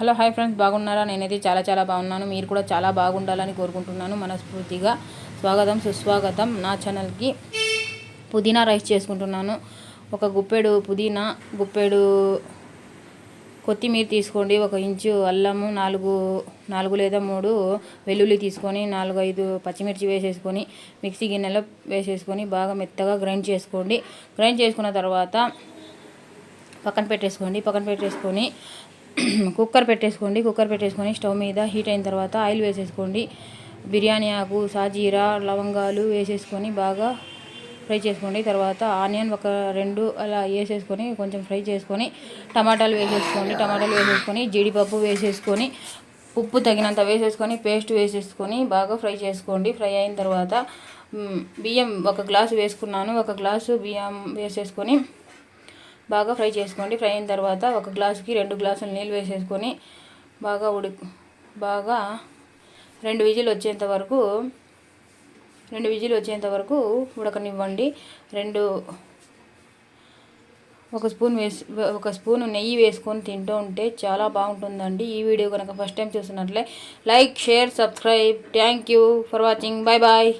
Hello hi friends బాగున్నారా? నేనైతే చాలా చాలా బాగున్నాను. మీరు కూడా చాలా బాగుండాలని కోరుకుంటున్నాను. మనస్ఫూర్తిగా స్వాగతం సుస్వాగతం నా ఛానల్కి. పుదీనా రైస్ చేసుకుంటున్నాను. ఒక గుప్పెడు పుదీనా గుప్పెడు కొత్తిమీర తీసుకోండి. ఒక ఇంచు అల్లము నాలుగు నాలుగు లేదా మూడు వెల్లుల్లి తీసుకొని నాలుగు ఐదు పచ్చిమిర్చి వేసేసుకొని మిక్సీ గిన్నెలో వేసేసుకొని బాగా మెత్తగా గ్రైండ్ చేసుకోండి. గ్రైండ్ చేసుకున్న తర్వాత పక్కన పెట్టేసుకోండి. పక్కన పెట్టేసుకొని కుక్కర్ పెట్టేసుకోండి కుక్కర్ పెట్టేసుకొని స్టవ్ మీద హీట్ అయిన తర్వాత ఆయిల్ వేసేసుకోండి. బిర్యానీ ఆకు సాజీరా లవంగాలు వేసేసుకొని బాగా ఫ్రై చేసుకోండి. తర్వాత ఆనియన్ ఒక రెండు అలా వేసేసుకొని కొంచెం ఫ్రై చేసుకొని టమాటాలు వేసేసుకోండి. టమాటాలు వేసేసుకొని జీడిపప్పు వేసేసుకొని ఉప్పు తగినంత వేసేసుకొని పేస్ట్ వేసేసుకొని బాగా ఫ్రై చేసుకోండి. ఫ్రై అయిన తర్వాత బియ్యం ఒక గ్లాసు వేసుకున్నాను. ఒక గ్లాసు బియ్యం వేసేసుకొని బాగా ఫ్రై చేసుకోండి. ఫ్రై అయిన తర్వాత ఒక గ్లాసుకి రెండు గ్లాసులు నీళ్ళు వేసేసుకొని బాగా ఉడి బాగా రెండు విజిల్ వచ్చేంత వరకు రెండు విజిల్ వచ్చేంత వరకు ఉడకనివ్వండి. రెండు ఒక స్పూన్ వేసి ఒక స్పూన్ నెయ్యి వేసుకొని తింటూ ఉంటే చాలా బాగుంటుందండి. ఈ వీడియో కనుక first time చూసినట్లే like share subscribe. Thank you for watching. Bye bye.